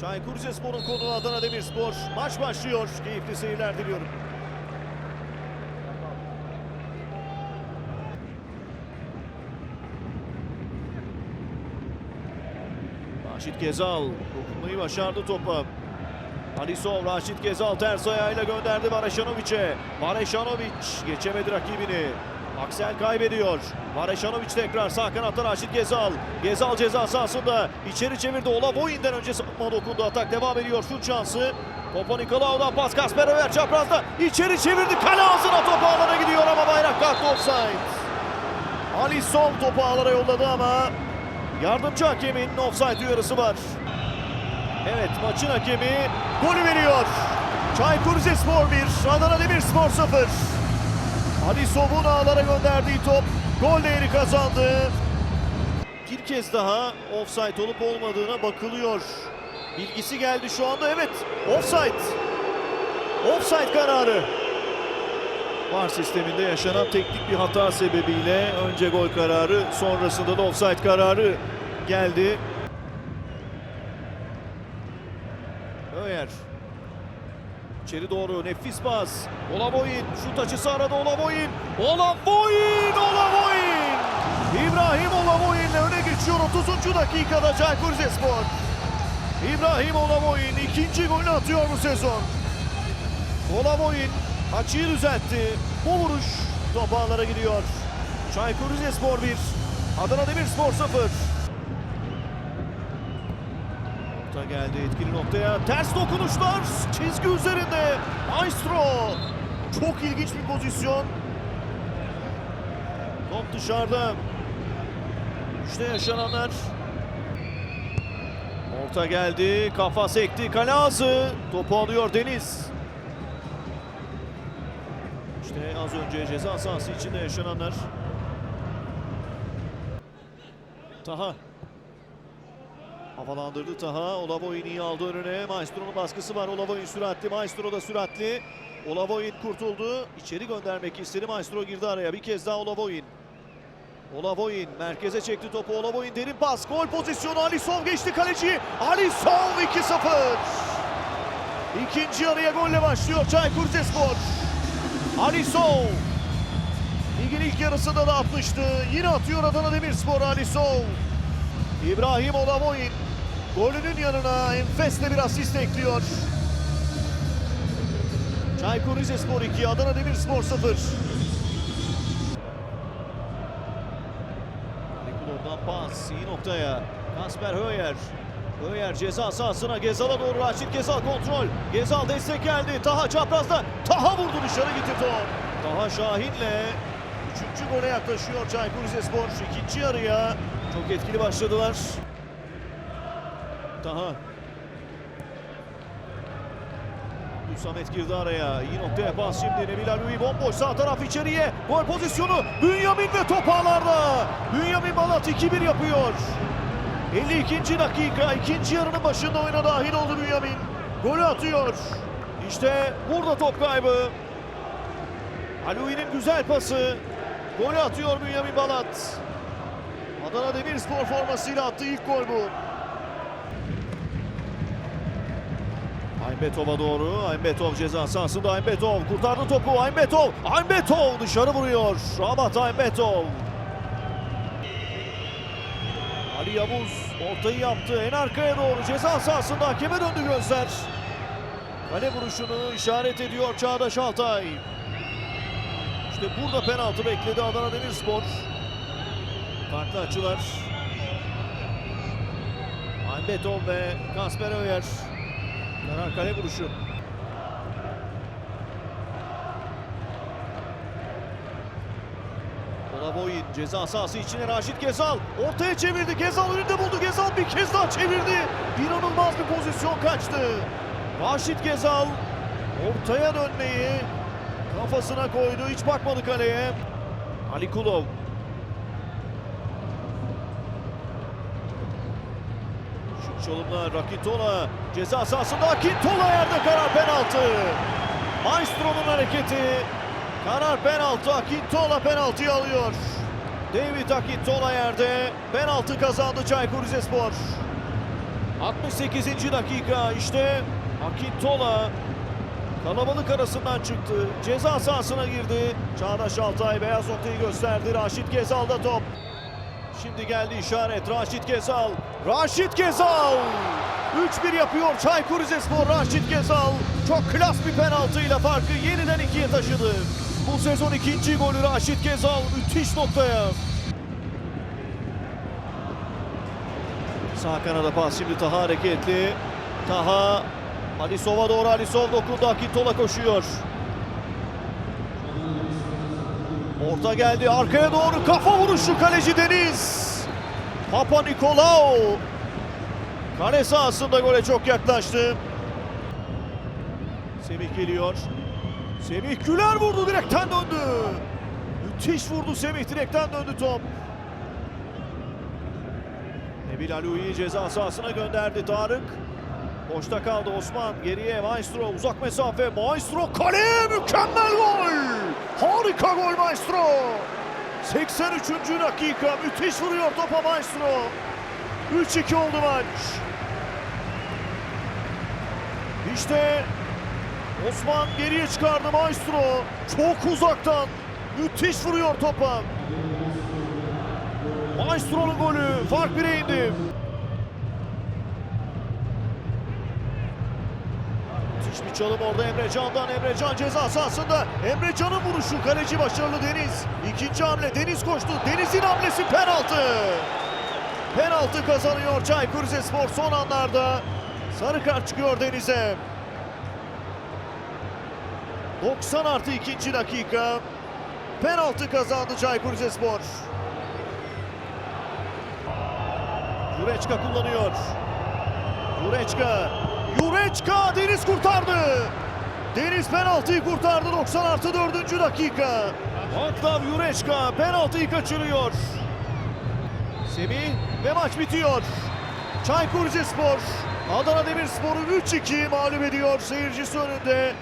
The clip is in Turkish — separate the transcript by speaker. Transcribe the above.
Speaker 1: Çaykur Rizespor'un konu Adana Demirspor. Maç başlıyor. Keyifli seyirler diliyorum. Raşit Gezal dokunmayı başardı topa. Alisov Raşit Gezal ters ayağıyla gönderdi Vareşanovic'e. Vareşanovic geçemedi rakibini. Aksel kaybediyor. Vareşanovic tekrar sağ kanatta Raşit Gezal. Gezal ceza sahasında içeri çevirdi. Olavoyin'den önce savunma dokundu. Atak devam ediyor. Şut şansı. Topa Nikolaou'dan pas Kasper Ömer çaprazda. içeri çevirdi. Kale ağzına top ağlara gidiyor ama bayrak kalktı offside. Alisov topu ağlara yolladı ama yardımcı hakemin offside uyarısı var. Evet maçın hakemi golü veriyor. Çaykur Rizespor 1, Adana Demirspor 0. Ali Sov'un ağlara gönderdiği top gol değeri kazandı. Bir kez daha offside olup olmadığına bakılıyor. Bilgisi geldi şu anda. Evet offside. Offside kararı. VAR sisteminde yaşanan teknik bir hata sebebiyle önce gol kararı sonrasında da offside kararı geldi. Öyer. İçeri doğru nefis pas. Olavoyin şut açısı arada Olavoyin. Olavoyin! Olavoyin! İbrahim Olavoyin'le öne geçiyor 30. dakikada Çaykur Rizespor. İbrahim Olavoyin ikinci golünü atıyor bu sezon. Olavoyin açıyı düzeltti. Bu vuruş top gidiyor. Çaykur Rizespor 1, Adana Demirspor 0. Orta geldi etkili noktaya. Ters dokunuşlar çizgi üzerinde. Maestro. Çok ilginç bir pozisyon. Top dışarıda. İşte yaşananlar. Orta geldi. Kafa sekti. Kale ağzı. Topu alıyor Deniz. İşte az önce ceza sahası içinde yaşananlar. Taha. Havalandırdı Taha. Olavoyin iyi aldı önüne. Maestro'nun baskısı var. Olavoyin süratli. Maestro da süratli. Olavoyin kurtuldu. İçeri göndermek istedi. Maestro girdi araya. Bir kez daha Olavoyin. Olavoyin merkeze çekti topu. Olavoyin derin pas. Gol pozisyonu. Alisov geçti kaleci. Alisov 2-0. İkinci yarıya golle başlıyor Çaykur Rizespor. Alisov. Ligin ilk yarısında da atmıştı. Yine atıyor Adana Demirspor Alisov. İbrahim Olavoyin golünün yanına enfes de bir asist ekliyor. Çaykur Rizespor 2, Adana Demirspor 0. Nikolov'dan pas, iyi noktaya. Kasper Höyer. Höyer ceza sahasına Gezal'a doğru Raşit Gezal kontrol. Gezal destek geldi. Taha çaprazda. Taha vurdu dışarı gitti top. Taha Şahin'le üçüncü gole yaklaşıyor Çaykur Rizespor. İkinci yarıya çok etkili başladılar. Taha. Samet girdi araya. İyi noktaya pas şimdi. Nebil Alui bomboş. Sağ taraf içeriye. Gol pozisyonu. Bünyamin ve top ağlarda. Bünyamin Balat 2-1 yapıyor. 52. dakika. ikinci yarının başında oyuna dahil oldu Bünyamin. Golü atıyor. İşte burada top kaybı. Alui'nin güzel pası. Golü atıyor Bünyamin Balat. Adana Demirspor formasıyla attığı ilk gol bu. Aybetov'a doğru. Aymbetov ceza sahasında Aymbetov kurtardı topu. Aymbetov. Aymbetov dışarı vuruyor. Rabat Aymbetov. Ali Yavuz ortayı yaptı. En arkaya doğru ceza sahasında hakeme döndü gözler. Kale vuruşunu işaret ediyor Çağdaş Altay. İşte burada penaltı bekledi Adana Demirspor. Farklı açılar. Aymbetov ve Kasper Öyer. Karar kale vuruşu. Olavoyin ceza sahası içine Raşit Gezal. Ortaya çevirdi. Gezal önünde buldu. Gezal bir kez daha çevirdi. İnanılmaz bir pozisyon kaçtı. Raşit Gezal ortaya dönmeyi kafasına koydu. Hiç bakmadı kaleye. Ali Kulov. Şut çalımlar Rakintola ceza sahasında Akintola yerde karar penaltı. Maestro'nun hareketi. Karar penaltı. Akintola penaltıyı alıyor. David Akintola yerde penaltı kazandı Çaykur Rizespor. 68. dakika işte Akintola kalabalık arasından çıktı. Ceza sahasına girdi. Çağdaş Altay beyaz noktayı gösterdi. Raşit Gezal'da top. Şimdi geldi işaret. Raşit Gezal. Raşit Gezal. 3-1 yapıyor Çaykur Rizespor. Raşit Gezal çok klas bir penaltıyla farkı yeniden ikiye taşıdı. Bu sezon ikinci golü Raşit Gezal müthiş noktaya. Sağ kanada pas şimdi Taha hareketli. Taha Alisov'a doğru Alisov dokundu. Akintola koşuyor. Orta geldi arkaya doğru kafa vuruşu kaleci Deniz. Papa Nikolaou. Kale sahasında gole çok yaklaştı. Semih geliyor. Semih Güler vurdu direkten döndü. Müthiş vurdu Semih direkten döndü top. Nebil Alu'yu ceza sahasına gönderdi Tarık. Boşta kaldı Osman. Geriye Maestro uzak mesafe. Maestro kaleye mükemmel gol. Harika gol Maestro. 83. dakika müthiş vuruyor topa Maestro. 3-2 oldu maç. İşte Osman geriye çıkardı Maestro. Çok uzaktan müthiş vuruyor topa. Maestro'nun golü fark 1'e indi. Müthiş bir çalım orada Emre Can'dan. Emre Can ceza sahasında. Emre Can'ın vuruşu. Kaleci başarılı Deniz. İkinci hamle Deniz koştu. Deniz'in hamlesi penaltı. Penaltı kazanıyor Çaykur Rizespor son anlarda. Sarı kart çıkıyor Deniz'e. 90 artı ikinci dakika. Penaltı kazandı Çaykur Rizespor. Jureçka kullanıyor. Jureçka. Jureçka Deniz kurtardı. Deniz penaltıyı kurtardı 90 artı 4. dakika. Vaklav Jureçka penaltıyı kaçırıyor. Semih ve maç bitiyor. Çaykur Rizespor Adana Demirspor'u 3-2 mağlup ediyor seyircisi önünde.